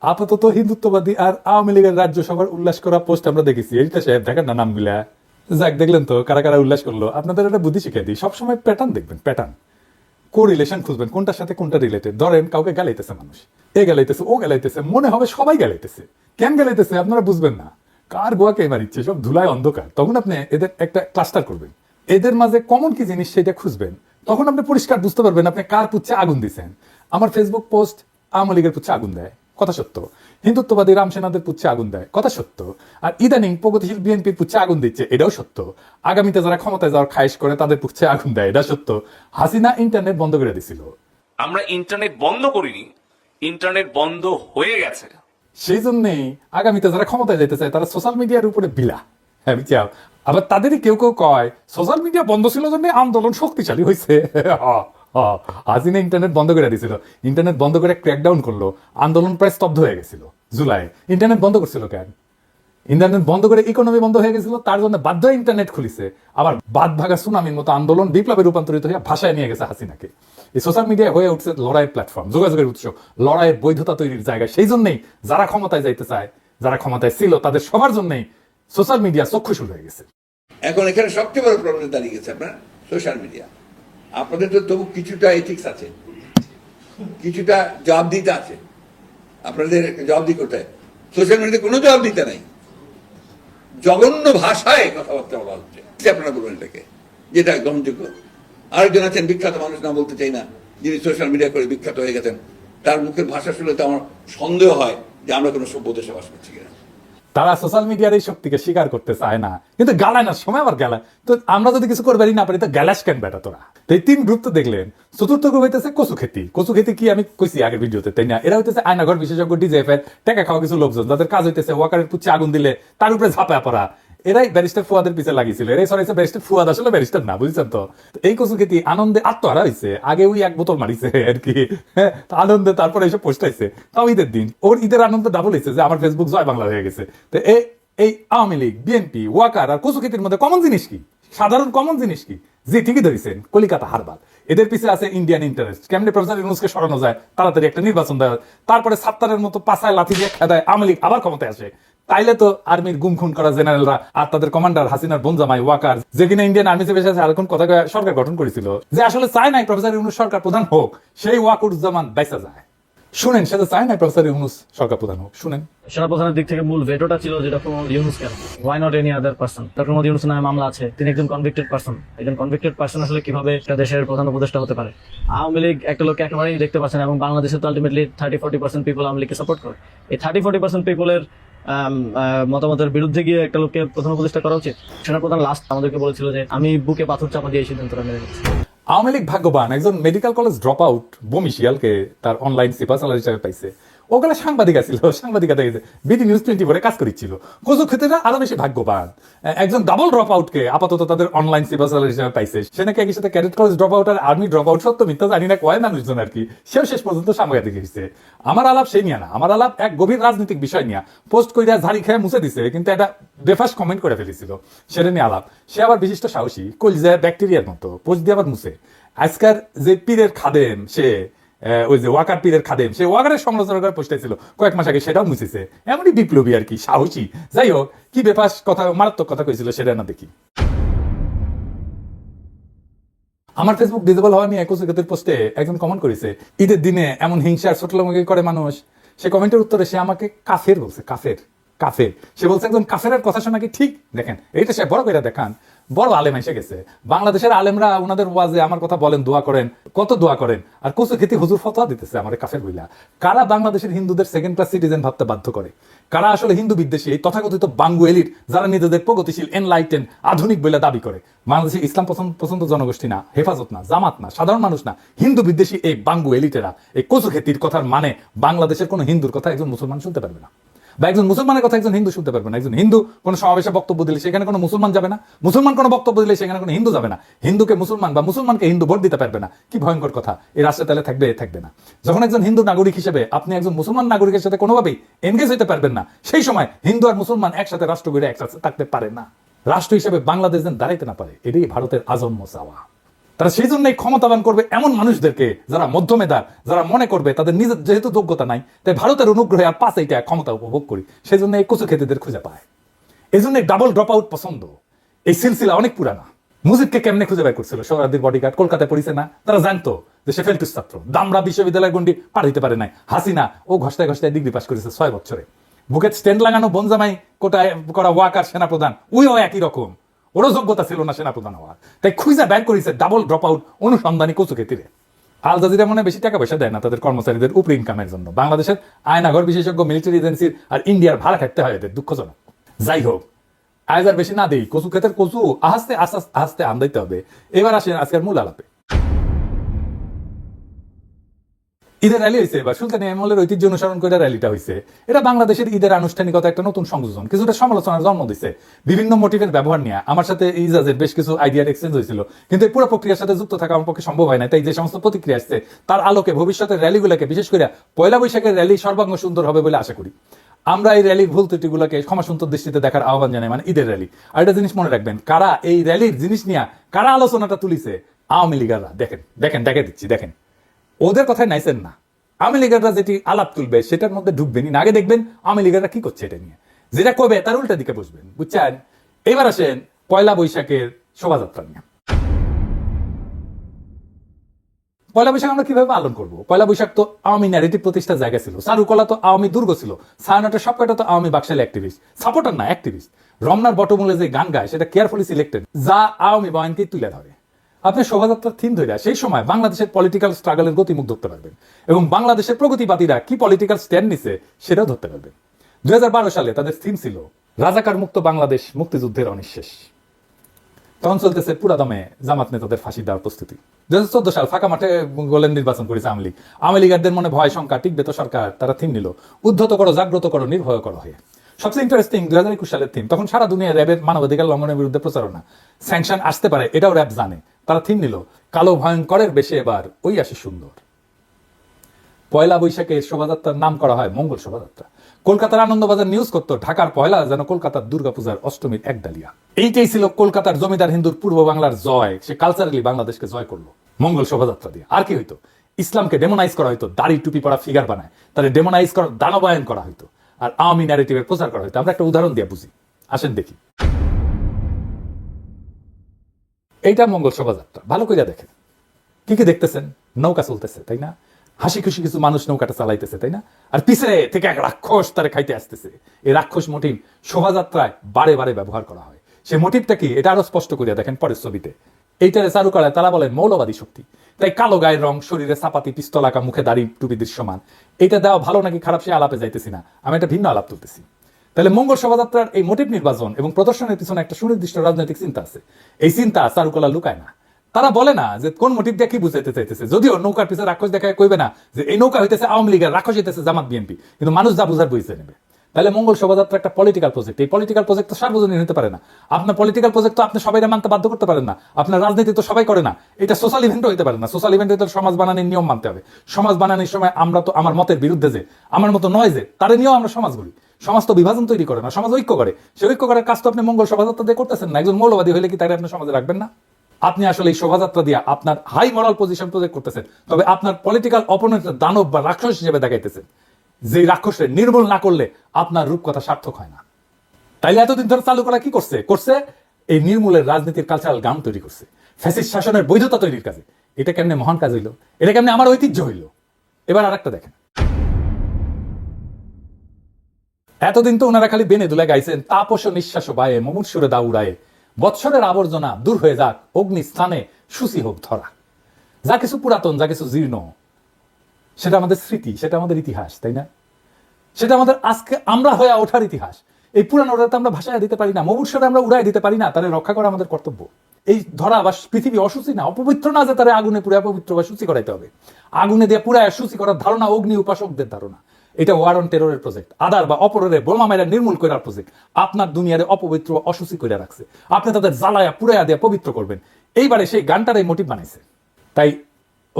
আপাতত হিন্দুত্ববাদী আর আওয়ামী লীগের রাজ্যসভার উল্লাস করা পোস্ট আমরা দেখেছি। এইটা সাহেব, দেখেন না নামগুলা? যাক, দেখলেন তো, কারা কারা উল্লাস করল। আপনাদের একটা বুদ্ধি শিখিয়ে দিই। সবসময় প্যাটার্ন দেখবেন প্যাটার্ন কো রিলেশন খুঁজবেন, কোনটার সাথে কোনটা রিলেটেড ধরেন কাউকে গালাইতেছে মানুষ। এ গালাইতেছে, ও গালাইতেছে, মনে হবে সবাই গালাইতেছে। কেন গালাইতেছে আপনারা বুঝবেন না। কার গোয়াকে এবার ইচ্ছে সব ধুলায় অন্ধকার। তখন আপনি এদের একটা ক্লাস্টার করবেন। এদের মাঝে কমন কি জিনিস সেটা খুঁজবেন। তখন আপনি পরিষ্কার বুঝতে পারবেন আপনি কার পুচ্ছে আগুন দিচ্ছেন। আমার ফেসবুক পোস্ট আওয়ামী লীগের পুচ্ছে আগুন দেয়। কথা সত্য। হিন্দুত্ববাদী রামসেনাদের পুচ্ছে আগুন দেয় কথা সত্য। আর ইদানিং প্রগতিশীল বিএনপির পুচ্ছে আগুন দিচ্ছে এটাও সত্য। আগামীতে যারা ক্ষমতায় যাওয়ার খায়েশ করে তাদের পুচ্ছে আগুন দেয় এটা সত্য। হাসিনা ইন্টারনেট বন্ধ করে দিছিল। আমরা ইন্টারনেট বন্ধ করিনি ইন্টারনেট বন্ধ হয়ে গেছে। সেই জন্যেই আগামীতে যারা ক্ষমতায় যেতে চায় তারা সোশ্যাল মিডিয়ার উপরে বিলা। হ্যাঁ বুঝছাও? আবার তাদেরই কেউ কেউ কয় সোশ্যাল মিডিয়া বন্ধ ছিল জন্য আন্দোলন শক্তিশালী হয়েছে। হাসিনা ইন্টারনেট বন্ধ করে দিছিল। ইন্টারনেট বন্ধ করে ক্র্যাকডাউন করল। আন্দোলন প্রায় স্তব্ধ হয়ে গেছিল। জুলাই। ইন্টারনেট বন্ধ করছিল কেন? ইন্টারনেট বন্ধ করে ইকোনমি বন্ধ হয়ে গেছিল, তার জন্য বাধ্য ইন্টারনেট খুলিছে। আবার বাদ ভাগা সুনামির মতো আন্দোলন বিপ্লবে রূপান্তরিত হয়ে ভাষায় নিয়ে গেছে হাসিনাকে। এই সোশ্যাল মিডিয়া হয়ে উঠছে লড়াইয়ের প্ল্যাটফর্ম যোগাযোগের উৎস। লড়াইয়ের বৈধতা তৈরির জায়গা। সেই জন্যই যারা ক্ষমতায় যাইতে চায়, যারা ক্ষমতায় ছিল, তাদের সবার জন্যই সোশ্যাল মিডিয়া চক্ষুশুল হয়ে গেছে। এখন এখানে সবচেয়ে বড় প্রবলেম দাঁড়িয়ে গেছে আপনার সোশ্যাল মিডিয়া আপনাদের তো তবু কিছুটা এথিক্স আছে। কিছুটা জবাব দিতে আছে। আপনাদের জবাব দিতে কোথায়? সোশ্যাল মিডিয়াতে কোনো জবাব দিতে নাই। জঘন্য ভাষায় কথাবার্তা বলা হচ্ছে। আপনারা বলবেন এটাকে? যেটা গ্রহণযোগ্য? আরেকজন আছেন, বিখ্যাত মানুষ না বলতে চাই না, যিনি সোশ্যাল মিডিয়া করে বিখ্যাত হয়ে গেছেন। তার মুখের ভাষা শুনলে তো আমার সন্দেহ হয় যে আমরা কোনো সভ্য দেশে বাস করছি কিনা। তারা সোশ্যাল মিডিয়ার এই শক্তিকে স্বীকার করতে চায় না। কিন্তু গালায় না, সময় আবার গেলায়। তো আমরা যদি কিছু করবারই না পারি, তো গ্যালাস কেন বেটা তোরা? তো এই তিন গ্রুপ তো দেখলেন। চতুর্থ গ্রুপ হইতেছে কচু খেতি। কচু খেতি কি আমি কইছি আগের ভিডিওতে তাই না? এরা হইতেছে আয়নাঘর বিশেষজ্ঞ ডিজেফ এর টাকা খাওয়া কিছু লোকজন। যাদের কাজ হইতেছে ওয়াকারের পুচ্ছে আগুন দিলে তার উপরে ঝাঁপায় পড়া। এরাই ব্যারিস্টার ফুয়াদের পিছে লাগিয়েছিল। এরাই সরাইছে ব্যারিস্টার ফুয়াদ আসলে ব্যারিস্টার না বুঝছেন তো? এই কচু খেতি আনন্দে আত্মহারা হয়েছে আগে ওই এক বোতল মারিছে আর কি। হ্যাঁ, আনন্দে তারপরে এসে পোস্টাইছে। তাও ঈদের দিন। ওর ঈদের আনন্দ ডাবল হয়েছে যে আমার ফেসবুক জয় বাংলা হয়ে গেছে। তো এই এই আওয়ামী লীগ বিএনপি ওয়াকার আর কচুক্ষেতির মধ্যে কমন জিনিস কি? সাধারণ কমন জিনিস কি? জি, ঠিকই ধরেছেন, কলিকাতা, হারবাল। এদের পিছে আছে ইন্ডিয়ান ইন্টারেস্ট কেমনি প্রফেসর ইউনুসকে সরানো যায়, তাড়াতাড়ি একটা নির্বাচন দেওয়া তারপরে সাত্তারের মতো পাশায় লাথি দিয়ে খেদায় আওয়ামী লীগ আবার ক্ষমতায় আসে। তাইলে তো আর্মির গুম খুন করা জেনারেলরা আর তাদের কমান্ডার হাসিনার বনজামাই, ওয়াকার, যে কিনা ইন্ডিয়ান আর্মি চেপে আছে আর কথা সরকার গঠন করেছিল, যে আসলে চায় নাই প্রফেসর ইউনুস সরকার প্রধান হোক, সেই ওয়াকুরুজ্জামান বাইসা যায়। শুনেন সেটা চায় নাই প্রফেসর ইউনুস সরকার প্রধান হোক। শুনেন। সেনাপ্রধানের দিক থেকে মূল ভেটোটা ছিল যেটা মোহাম্মদ ইউনুস কেন? Why not any other person doctor Muhammad Yunus নামে মামলা আছে, তিনি একজন কনভিক্টেড পার্সন একজন কনভিক্টেড পার্সন আসলে কীভাবে একটা দেশের প্রধান উপদেষ্টা হতে পারে? আওয়ামী লীগ একটা লোককে একেবারেই দেখতে পাচ্ছেন এবং বাংলাদেশে তো ultimately thirty forty percent people Awami লীগকে সাপোর্ট করে। এই থার্টি ফোর্টি পার্সেন্ট পিপলের মতামতের বিরুদ্ধে গিয়ে একটা লোককে প্রধান উপদেষ্টা করা উচিত? সেনাপ্রধান লাস্ট আমাদেরকে বলেছিল যে, আমি বুকে পাথর চাপা দিয়ে সিদ্ধান্তটা মেনে নিচ্ছি। আওয়ামী লীগ ভাগ্যবান, একজন মেডিকেল কলেজ ড্রপ আউট বমিশিয়ালকে তার অনলাইন সিপা সালার হিসাবে পাইছে। ওগুলো সাংবাদিক আছিল সাংবাদিকতা গেছে বিডি নিউজ টোয়েন্টি ফোরে কাজ করিচ্ছিল। কোজো ক্ষেত্রে আরও বেশি ভাগ্যবান। একজন ডাবল ড্রপ আউটকে আপাতত তাদের অনলাইন সিপা সালার হিসাবে পাইছে। সে নাকি একই সাথে ক্যাডেট কলেজ ড্রপ আউট আর আর্মি ড্রপ আউট সত্য মিথ্যা জানি না, কয় মানুষজন আর কি। সেও শেষ পর্যন্ত সাংবাদিক হয়েছে আমার আলাপ সেই নিয়ে না। আমার আলাপ এক গভীর রাজনৈতিক বিষয় নিয়ে। পোস্ট কইরা ঝাড়ি খেয়ে মুছে দিছে, কিন্তু এটা বেফাস কমেন্ট করে ফেলেছিল। সেটা নিয়ে আলাপ। সে আবার বিশিষ্ট সাহসী, কলজা ব্যাকটেরিয়ার মতো। পোস্ট দিয়ে আবার মুছে। আজকার যে পীরের খাদেম সে ওই যে ওয়াকার পীরের খাদেম, সে ওয়াকারের সমালোচনা করে পোস্ট ছিল কয়েক মাস আগে সেটাও মুছেছে। এমনই বিপ্লবী আর কি, সাহসী। যাই হোক, কি বেফাস কথা, মারাত্মক কথা কইছিল, সেটা না দেখি। আমার ফেসবুক ডিজেবল হওয়া নিয়ে একুশ একাত্তর পোস্টে একজন কমেন্ট করেছে, ঈদের দিনে এমন হিংসার ছোটলামুখী করে মানুষ। সে কমেন্টের উত্তরে সে আমাকে কাফের বলছে, কাফের কাফের। সে বলছে, একজন কাফের কথা শোনা কি ঠিক? দেখেন, এইটা সে বড় করে দেখান। বড় আলেম এসে গেছে। বাংলাদেশের আলেমরা ওনাদের ওয়াজে আমার কথা বলেন, দোয়া করেন, কত দোয়া করেন। আর কচু খেতে হুজুর ফতোয়া দিতেছে আমার কাফের বইলা কারা বাংলাদেশের হিন্দুদের সেকেন্ড ক্লাস সিটিজেন ভাবতে বাধ্য করে? কারা আসলে হিন্দু বিদ্বেষী? এই তথাকথিত বাঙ্গু এলিট যারা নিজেদের প্রগতিশীল এনলাইটেন আধুনিক বলে দাবি করে। বাংলাদেশে ইসলাম পছন্দ পছন্দ জনগোষ্ঠী না, হেফাজত না, জামাত না, সাধারণ মানুষ না, হিন্দু বিদ্বেষী এই বাঙ্গু এলিটেরা। এই কচু খেতির কথার মানে বাংলাদেশের কোনো হিন্দুর কথা একজন মুসলমান শুনতে পারবে না। বা একজন মুসলমানের কথা একজন হিন্দু শুনতে পারবে না। একজন হিন্দু কোনো সমাবেশে বক্তব্য দিলে সেখানে কোনো মুসলমান যাবে না। মুসলমান কোনো বক্তব্য দিলে সেখানে কোনো হিন্দু যাবে না। হিন্দুকে মুসলমান বা মুসলমানকে হিন্দু ভোট দিতে পারবে না। কি ভয়ঙ্কর কথা। এই রাষ্ট্রে তাহলে থাকবে থাকবে না। যখন একজন হিন্দু নাগরিক হিসেবে আপনি একজন মুসলমান নাগরিকের সাথে কোনোভাবেই এনগেজ হতে পারবেন না, সেই সময় হিন্দু আর মুসলমান একসাথে রাষ্ট্র গড়ে একসাথে থাকতে পারে না। রাষ্ট্র হিসেবে বাংলাদেশ যেন দাঁড়াইতে না পারে, এটাই ভারতের আজন্ম চাওয়া। তারা সেই জন্যই ক্ষমতাবান করবে এমন মানুষদেরকে যারা মধ্যমেধার, যারা মনে করবে তাদের নিজের যেহেতু যোগ্যতা নাই, তাই ভারতের অনুগ্রহে আর পাঁচ এইটা ক্ষমতা উপভোগ করি। সেই জন্য এই কচু খেতেদের খুঁজে পায়। এই জন্য ডাবল ড্রপ আউট পছন্দ। এই সিলসিলা অনেক পুরানা। মুজিবকে কেমনে খুঁজে বের করছিল? সোহরাদির বডিগার্ড কলকাতায় পড়িছে না? তারা জানতো যে সে ফেলটুস ছাত্র। দামরা বিশ্ববিদ্যালয় গন্ডি পার হইতে পারে নাই। হাসিনা, ও ঘষ্টায় ঘষ্টায় ডিগ্রি পাস করেছে ছয় বছরে। বুকে স্ট্যান্ড লাগানো বনজামাই কোটায় করা ওয়াকার সেনাপ্রধান ওইও একই রকম। ওরও যোগ্যতা ছিল না সেনাপ্রধান হওয়ার। তাই খুঁজে ব্যান করেছে ডাবল ড্রপ আউট অনুসন্ধানী কচুকে তীরে। আল জাজিরা মনে বেশি টাকা পয়সা দেয় না তাদের কর্মচারীদের উপরে ইনকামের জন্য। বাংলাদেশের আয়নাঘর বিশেষজ্ঞ মিলিটারি এজেন্সির আর ইন্ডিয়ার ভাড়া খাটতে হয় এদের, দুঃখজনক। যাই হোক, আয়জার বেশি না দেই কচু ক্ষেতের কচু আস্তে আস্তে আস্তে আন্দাইতে হবে। এবার আসেন আজকের মূল আলাপে। ঈদের র্যালি হয়েছে বা সুলতানি আমলের ঐতিহ্য অনুসরণ করে র্যালিটা হয়েছে এটা বাংলাদেশের ঈদের আনুষ্ঠানিকতা একটা নতুন সংযোজন। কিছুটা সমালোচনার জন্ম দিচ্ছে বিভিন্ন মোটিভের ব্যবহার নিয়ে। আমার সাথে ইজাজের বেশ কিছু আইডিয়ার এক্সচেঞ্জ হয়েছিল। কিন্তু এই পুরো প্রক্রিয়ার সাথে যুক্ত থাকা আমার পক্ষে সম্ভব হয় না তাই যে সমস্ত প্রতিক্রিয়া আসছে, তার আলোকে ভবিষ্যতের র্যালিগুলোকে বিশেষ করে পয়লা বৈশাখের র্যালি সর্বাঙ্গ সুন্দর হবে বলে আশা করি। আমরা এই র্যালির ভুল ত্রুটিগুলোকে ক্ষমাসুন্দর দৃষ্টিতে দেখার আহ্বান জানাই মানে ঈদের র্যালি আর একটা জিনিস মনে রাখবেন, কারা এই র্যালির জিনিস নিয়ে, কারা আলোচনাটা তুলিছে, আওয়ামী লীগাররা দেখেন দেখেন, দেখে দিচ্ছি, দেখেন। ওদের কথায় নাইছেন না। আওয়ামী লীগাররা যেটি আলাপ তুলবে, সেটার মধ্যে ঢুকবেনই না। আগে দেখবেন আওয়ামী লীগাররা কি করছে এটা নিয়ে। যেটা করবে তার উল্টা দিকে বসবেন, বুঝছেন? এবার আসেন পয়লা বৈশাখের শোভাযাত্রা নিয়ে। পয়লা বৈশাখ আমরা কীভাবে পালন করব? পয়লা বৈশাখ তো আওয়ামী ন্যারেটিভ প্রতিষ্ঠার জায়গা ছিল। সারুকলা তো আওয়ামী দুর্গ ছিল। সায়নাটের সবকটা তো আওয়ামী বাকশালী অ্যাক্টিভিস্ট সাপোর্টার না অ্যাক্টিভিস্ট রমনার বটমূলে যে গান গায়, সেটা কেয়ারফুলি সিলেক্টেড যা আওয়ামী বয়ানকে তুলে ধরে। আপনি শোভাযাত্রার থিম ধরে সেই সময় বাংলাদেশের পলিটিক্যাল স্ট্রাগলের গতিমুখ ধরতে পারবেন এবং বাংলাদেশের প্রগতিবাদীরা কি পলিটিক্যাল স্ট্যান্ড নিছে সেটাও ধরতে পারবেন। দুই হাজার বারো সালে তাদের থিম ছিল রাজাকার মুক্ত বাংলাদেশ, মুক্তিযুদ্ধের অনিঃশেষ। তখন চলতেছে পুরা দমে জামাত নেতাদের ফাঁসি দেওয়ার প্রস্তুতি। দুই হাজার চোদ্দ সাল ফাঁকা মাঠে গোলেন নির্বাচন করেছে আওয়ামী লীগ। আওয়ামী লীগারদের মনে ভয়, শঙ্কা, টিকবে তো সরকার, তারা থিম নিল। উদ্ধত করো, জাগ্রত করো, নির্ভয় করো হয়ে। সবচেয়ে ইন্টারেস্টিং দুই হাজার একুশ সালের থিম, তখন সারা দুনিয়া র্যাবের মানবাধিকার লঙ্ঘনের বিরুদ্ধে প্রচারণা। স্যাংশন আসতে পারে, এটাও র্যাব জানে। তারা থিম নিল, কালো ভয়ঙ্করের বেশি এবার ওই আসে সুন্দর। পয়লা বৈশাখে শোভাযাত্রার নাম করা হয় মঙ্গল শোভাযাত্রা। কলকাতার আনন্দবাজার নিউজ করতো, ঢাকার পয়লা যেন কলকাতার দুর্গাপূজার অষ্টমীর এক ডালিয়া। এইটাই ছিল কলকাতার জমিদার হিন্দুর পূর্ব বাংলার জয়। সে কালচারালি বাংলাদেশকে জয় করল মঙ্গল শোভাযাত্রা দিয়ে। আর কি হইতো? ইসলামকে ডেমোনাইজ করা হইতো, দাড়ি টুপি পড়া ফিগার বানায়। তাদের ডেমোনাইজ করা, দানবায়ন করা হইতো। আর আওয়ামী ন্যারেটিভের প্রচার করা হইতো। আমরা একটা উদাহরণ দিয়ে বুঝি। আসেন দেখি। এইটা মঙ্গল শোভাযাত্রা ভালো করে দেখেন। কি কি দেখতেছেন, নৌকা চলতেছে, তাই না? হাসি খুশি কিছু মানুষ নৌকাটা চালাইতেছে, তাই না? আর পিছে থেকে এক রাক্ষস তারে খাইতে আসতেছে। এই রাক্ষস মোটিভ শোভাযাত্রায় বারে বারে ব্যবহার করা হয়। সে মোটিভটা কি? এটা আরও স্পষ্ট করিয়া দেখেন পরের ছবিতে। এইটারে চারু করায় তারা বলেন মৌলবাদী শক্তি। তাই কালো গায়ের রং, শরীরে চাপাতি, পিস্তল আঁকা, মুখে দাড়ি টুপি দৃশ্যমান। এটা দেওয়া ভালো নাকি খারাপ সে আলাপে যাইতেছি না। আমি একটা ভিন্ন আলাপ তুলতেছি। তাহলে মঙ্গল শোভাযাত্রার এই মোটিভ নির্বাচন এবং প্রদর্শনের পিছনে একটা সুনির্দিষ্ট রাজনৈতিক চিন্তা আছে। এই চিন্তা চারুকলা লুকায় না। তারা বলে না যে কোন মোটিভ দিয়ে কি বুঝাইতে চাইতেছে। যদিও নৌকার পিছনে রাক্ষস দেখায় কইবে না যে এই নৌকা হইতেছে আওয়ামী লীগের রাক্ষস হইতেছে জামাত বিএনপি। কিন্তু মানুষ যা বুঝার বুঝতে নেবে। তাহলে মঙ্গল শোভাযাত্রা একটা পলিটিক্যাল প্রজেক্ট এই পলিটিক্যাল প্রজেক্ট তো সার্বজনীন হতে পারে না। আপনার পলিটিক্যাল প্রজেক্ট তো আপনি সবাই মানতে বাধ্য করতে পারেন না। আপনার রাজনীতি তো সবাই করে না। এটা সোশ্যাল ইভেন্টও হতে পারে না। সোশ্যাল ইভেন্টে তো সমাজ বানানোর নিয়ম মানতে হবে। সমাজ বানানোর সময় আমরা তো আমার মতের বিরুদ্ধে যে, আমার মতো নয় যে, তারে নিয়েও আমরা সমাজ গড়ি। সমাজ তো বিভাজন তৈরি করে না, সমাজ ঐক্য করে। সে ঐক্য করার কাজ তো আপনি মঙ্গল শোভাযাত্রা দিয়ে করতেছেন না, একজন মৌলবাদী হলে কি তাকে আপনি সমাজে রাখবেন না? আপনি আসলে এই শোভাযাত্রা দিয়ে আপনার হাই মরাল পজিশন প্রজেক্ট করতেছেন, তবে আপনার পলিটিক্যাল অপোনেন্টের দানব বা রাক্ষস হিসেবে দেখাইতেছেন যে রাক্ষসে নির্মূল না করলে আপনার রূপকথা সার্থক হয় না। তাইলে এতদিন ধরে চালু করা কি করছে? করছে এই নির্মূলের রাজনীতির কালচারাল গান তৈরি করছে ফ্যাসিস শাসনের বৈধতা তৈরির কাজে। এটা কেমনে মহান কাজ হইল? এটা কেমনে আমার ঐতিহ্য হইল? এবার আর একটা দেখেন। এতদিন তো ওনারা খালি বেনে দুলে গাইছেন, তাপস নিঃশ্বাস বায়ে, মুমূর্ষুরে দা উড়ায়ে বৎসরের আবর্জনা দূর হয়ে যাক অগ্নি স্থানে সুসি হোক ধরা। যা কিছু পুরাতন, যা কিছু জীর্ণ, সেটা আমাদের স্মৃতি, সেটা আমাদের ইতিহাস, তাই না? সেটা আমাদের আজকে আমরা হয়ে ওঠার ইতিহাস। এই পুরানো তো আমরা ভাষায় দিতে পারি না মবুর আমরা উড়াই দিতে পারি না তাহলে রক্ষা করা আমাদের কর্তব্য। এই ধরা বা পৃথিবী অসুচি না, অপবিত্র না যে তারা আগুনে পুরে অপবিত্র বা সূচি করাইতে হবে। আগুনে দিয়ে পুরায় সূচি করার ধারণা অগ্নি উপাসকদের ধারণা। এটা ওয়ার অন টেরোরের প্রজেক্ট আদার বা অপরের বোমা মেরা নির্মূল করার প্রজেক্ট আপনার দুনিয়ারে অপবিত্র, অসুচি করে রাখছে। আপনি তাদের জ্বালায়া পুরাইয়া দিয়ে পবিত্র করবেন। এইবারে সেই গানটার এই মোটিভ বানাইছে। তাই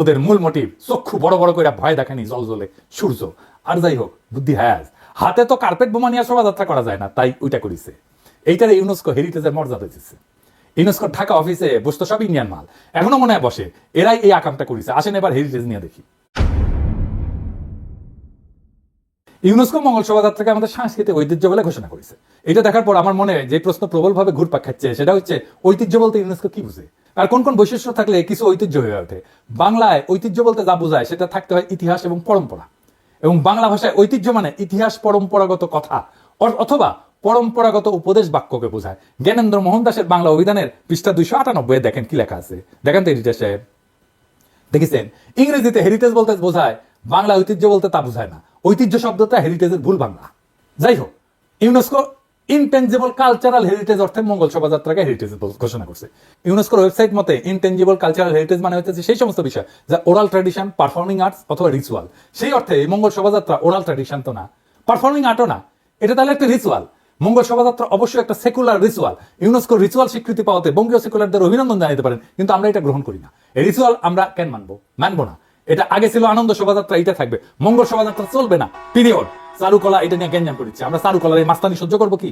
ওদের মূল মোটিভ চক্ষু বড় বড় করে ভয় দেখানি জল জলে, সূর্য। আর যাই হোক, বুদ্ধি হ্যাজ হাতে তো কার্পেট বোমা নিয়ে শোভাযাত্রা করা যায় না, তাই ওইটা করেছে। এইটার ইউনেস্কো হেরিটেজের মর্যাদা দিচ্ছে ইউনেস্কো ঢাকা অফিসে বসতো সব ইন্ডিয়ান মাল। এখনও মনে হয় বসে। এরাই এই আকামটা করেছে। আসেন এবার হেরিটেজ নিয়ে দেখি। ইউনেস্কো মঙ্গল শোভাযাত্রাকে আমাদের সাংস্কৃতিক ঐতিহ্য বলে ঘোষণা করেছে। এটা দেখার পর আমার মনে যে প্রশ্ন প্রবলভাবে ঘুরপাক খাচ্ছে, সেটা হচ্ছে ঐতিহ্য বলতে ইউনেস্কো কি বুঝে? আর কোন কোন বৈশিষ্ট্য থাকলে কিছু ঐতিহ্য হয়ে ওঠে? বাংলায় ঐতিহ্য বলতে যা বোঝায়, সেটা থাকতে হয় ইতিহাস এবং পরম্পরা। এবং বাংলা ভাষায় ঐতিহ্য মানে ইতিহাস পরম্পরাগত কথা অথবা পরম্পরাগত উপদেশ বাক্যকে বোঝায়। জ্ঞানেন্দ্র মোহন দাসের বাংলা অভিধানের পৃষ্ঠা দুইশো আটানব্বই দেখেন কি লেখা আছে। দেখেন তো এডিটার সাহেব। দেখেছেন? ইংরেজিতে হেরিটেজ বলতে বোঝায়, বাংলা ঐতিহ্য বলতে তা বোঝায় না। ঐতিহ্য শব্দটা হেরিটেজের ভুল বাংলা। যাই হোক, ইউনেস্কো ইনটেনজিবল কালচারাল হেরিটেজ অর্থে মঙ্গল শোভাযাত্রাকে হেরিটেজ ঘোষণা করছে। ইউনেস্কোর ওয়েবসাইট মতে, ইনটেনজিবল কালচারাল হেরিটেজ মানে হচ্ছে সেই সমস্ত বিষয় যা ওরাল ট্র্যাডিশন, পারফর্মিং আর্টস অথবা রিচুয়াল। সেই অর্থে এই মঙ্গল শোভাযাত্রা ওরাল ট্র্যাডিশন তো না। পারফর্মিং আর্টও না। এটা তাহলে একটা রিচুয়াল। মঙ্গল শোভাযাত্রা অবশ্যই একটা সেকুলার রিচুয়াল। ইউনেস্কো রিচুয়াল স্বীকৃতি পাওয়াতে বঙ্গীয় সেকুলারদের অভিনন্দন জানাতে পারেন, কিন্তু আমরা এটা গ্রহণ করি না। এই রিচুয়াল আমরা কেন মানবো? মানবো না। এটা আগে ছিল আনন্দ শোভাযাত্রা এটা থাকবে। মঙ্গল শোভাযাত্রা চলবে না। পিরিয়ড, চারুকলা, এটা নিয়ে গ্যাঞ্জাম করেছি। আমরা চারুকলার এই মাস্তানি সহ্য করব কি?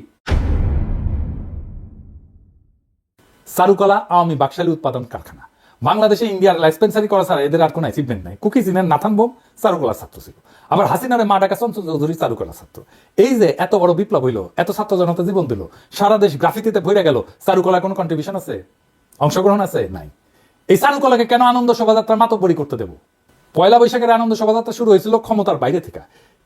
চারুকলা, আওয়ামী বাকশালী উৎপাদন কারখানা। বাংলাদেশে ইন্ডিয়ার লাইসপেন্সারি করা ছাড়া এদের আর কোনো অ্যাচিভমেন্ট নাই। কুকি সিনের নাথান বোম, চারুকলার ছাত্র ছিল। আবার হাসিনারে মা ডাকা চঞ্চল চৌধুরী চারুকলার ছাত্র। এই যে এত বড় বিপ্লব হইল, এত ছাত্র জনতা জীবন দিল, সারা দেশ গ্রাফিতিতে ভরে গেল, চারুকলার কোনো কন্ট্রিবিউশন আছে? অংশগ্রহণ আছে? নাই। এই চারুকলাকে কেন আনন্দ শোভাযাত্রা মাতব্বরি করতে দেব? পয়লা বৈশাখের আনন্দ শোভাযাত্রা শুরু হয়েছিল ক্ষমতার বাইরে থেকে।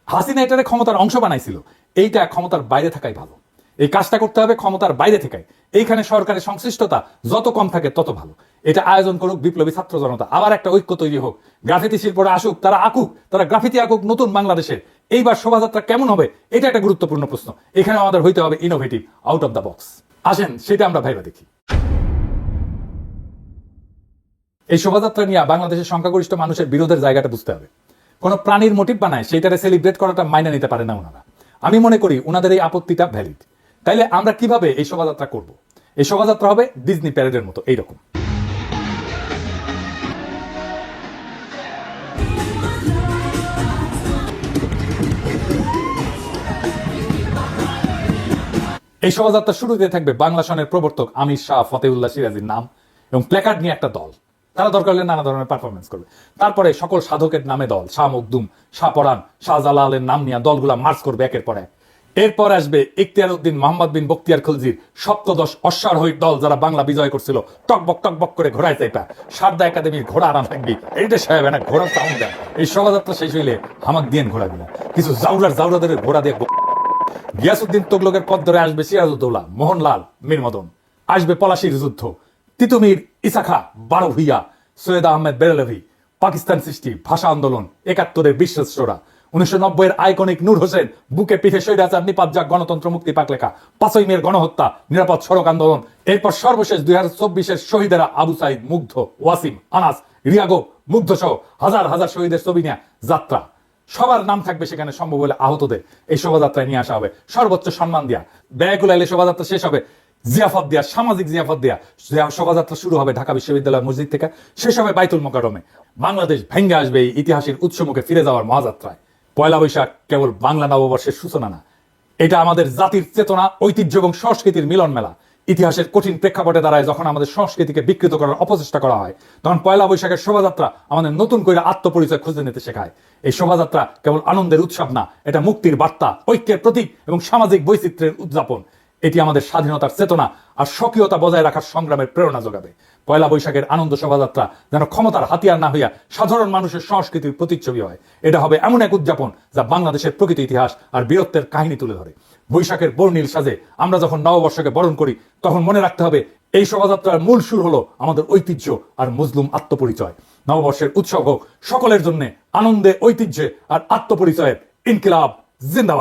হাসিনা এটারে ক্ষমতার অংশ বানাইছিল। এইটা ক্ষমতার বাইরে থাকাই ভালো। এই কাজটা করতে হবে ক্ষমতার বাইরে থেকে এইখানে সরকারের সংশ্লিষ্টতা যত কম থাকে তত ভালো। এটা আয়োজন করুক বিপ্লবী ছাত্র জনতা। আবার একটা ঐক্য তৈরি হোক। গ্রাফিতি শিল্পরা আসুক, তারা আঁকুক, তারা গ্রাফিতি আঁকুক নতুন বাংলাদেশের এইবার শোভাযাত্রা কেমন হবে, এটা একটা গুরুত্বপূর্ণ প্রশ্ন। এখানে আমাদের হইতে হবে innovative out of the box আসেন, সেটা আমরা ভাইবা দেখি। এই শোভাযাত্রা নিয়ে বাংলাদেশের সংখ্যাগরিষ্ঠ মানুষের বিরোধের জায়গাটা বুঝতে হবে। কোন প্রাণীর মোটিভ বানায় সেইটারে সেলিব্রেট করাটা মাইনে নিতে পারে না ওনারা। আমি মনে করি ওনাদের এই আপত্তিটা ভ্যালিড তাইলে আমরা কীভাবে এই শোভাযাত্রা করব? এই শোভাযাত্রা হবে ডিজনি প্যারেডের মতো, এইরকম। এই শোভাযাত্রা শুরুতে থাকবে বাংলা সনের প্রবর্তক আমির শাহ ফতেউল্লাহ সিরাজির নাম এবং প্ল্যাকার্ড নিয়ে একটা দল। তারা দরকার হলে নানা ধরনের পারফরমেন্স করবে। তারপরে সকল সাধকের নামে দল, শাহ মকদুম, শাহ পরান শাহজালালের নাম নিয়ে দলগুলা মার্চ করবে একের পর এক। এরপর আসবে ইখতিয়ার উদ্দিন মোহাম্মদ বিন বক্তিয়ার খলজির সপ্তদশ অশ্বারোহী দল যারা বাংলা বিজয় করছিল। টকবক টকবক করে ঘোড়ায় চাইপা। সারদা একাডেমির ঘোড়া আরাম থাকবি। এইটা সাহেব না ঘোড়ার সাউন্ড দেয় এই শোভাযাত্রা শেষ হইলে হামাক দিয়েন ঘোড়া দিলা কিছু জাউরার জাউরাদের ঘোড়া দিয়ে গিয়াসুদ্দিন তোগলকের পথ ধরে আসবে সিরাজউদ্দৌলা, মোহনলাল মীর মদন আসবে পলাশির যুদ্ধ। তিতুমির, ইসাখা বারো ভুইয়া সৈয়দ আহমেদ বেরেলভি, পাকিস্তান সৃষ্টি, ভাষা আন্দোলন, একাত্তরের বিশ্বেশ্বরা উনিশশো নব্বই এর আইকনিক নূর হোসেন, বুকে পিঠে স্বৈরাচার নিপাত যাক গণতন্ত্র মুক্তি পাক লেখা, পাঁচই মেয়ের গণহত্যা, নিরাপদ সড়ক আন্দোলন, এরপর সর্বশেষ দুই হাজার চব্বিশের শহীদেরা আবু সাইদ, মুগ্ধ, ওয়াসিম, আনাস, রিয়াগো মুগ্ধ সহ হাজার হাজার শহীদের ছবি নিয়ে যাত্রা। সবার নাম থাকবে সেখানে সম্ভব হলে আহতদের, এই শোভাযাত্রায় নিয়ে আসা হবে। সর্বোচ্চ সম্মান দেয়া। ব্যয়কুল এলে শোভাযাত্রা শেষ হবে। জিয়াফত দেয়া, সামাজিক জিয়াফত দেয়া। শোভাযাত্রা শুরু হবে ঢাকা বিশ্ববিদ্যালয় মসজিদ থেকে। শেষ হবে বাইতুল মোকারমে বাংলাদেশ ভেঙ্গে আসবে এই ইতিহাসের উৎসমুখে ফিরে যাওয়ার মহাযাত্রায়। পয়লা বৈশাখ কেবল বাংলা নববর্ষের সূচনা না। এটা আমাদের জাতির চেতনা, ঐতিহ্য এবং সংস্কৃতির মিলন মেলা। ইতিহাসের কঠিন প্রেক্ষাপটে দাঁড়ায় যখন আমাদের সংস্কৃতিকে বিকৃত করার অপচেষ্টা করা হয়, তখন পয়লা বৈশাখের শোভাযাত্রা আমাদের নতুন করে আত্মপরিচয় খুঁজে নিতে শেখায়। এই শোভাযাত্রা কেবল আনন্দের উৎসব না, এটা মুক্তির বার্তা, ঐক্যের প্রতীক এবং সামাজিক বৈচিত্র্যের উদযাপন। এটি আমাদের স্বাধীনতার চেতনা আর স্বকীয়তা বজায় রাখার সংগ্রামের প্রেরণা যোগাবে। পয়লা বৈশাখের আনন্দ শোভাযাত্রা যেন ক্ষমতার হাতিয়ার না হইয়া সাধারণ মানুষের সংস্কৃতির প্রতিচ্ছবি হয়। এটা হবে এমন এক উদযাপন যা বাংলাদেশের প্রকৃত ইতিহাস আর বীরত্বের কাহিনী তুলে ধরে। বৈশাখের বর্ণিল সাজে আমরা যখন নববর্ষকে বরণ করি, তখন মনে রাখতে হবে এই শোভাযাত্রার মূল সুর হলো আমাদের ঐতিহ্য আর মুসলিম আত্মপরিচয়। নববর্ষের উৎসব হোক, সকলের জন্য আনন্দে, ঐতিহ্যে আর আত্মপরিচয়ের ইনকিলাব, জিন্দাবাদ।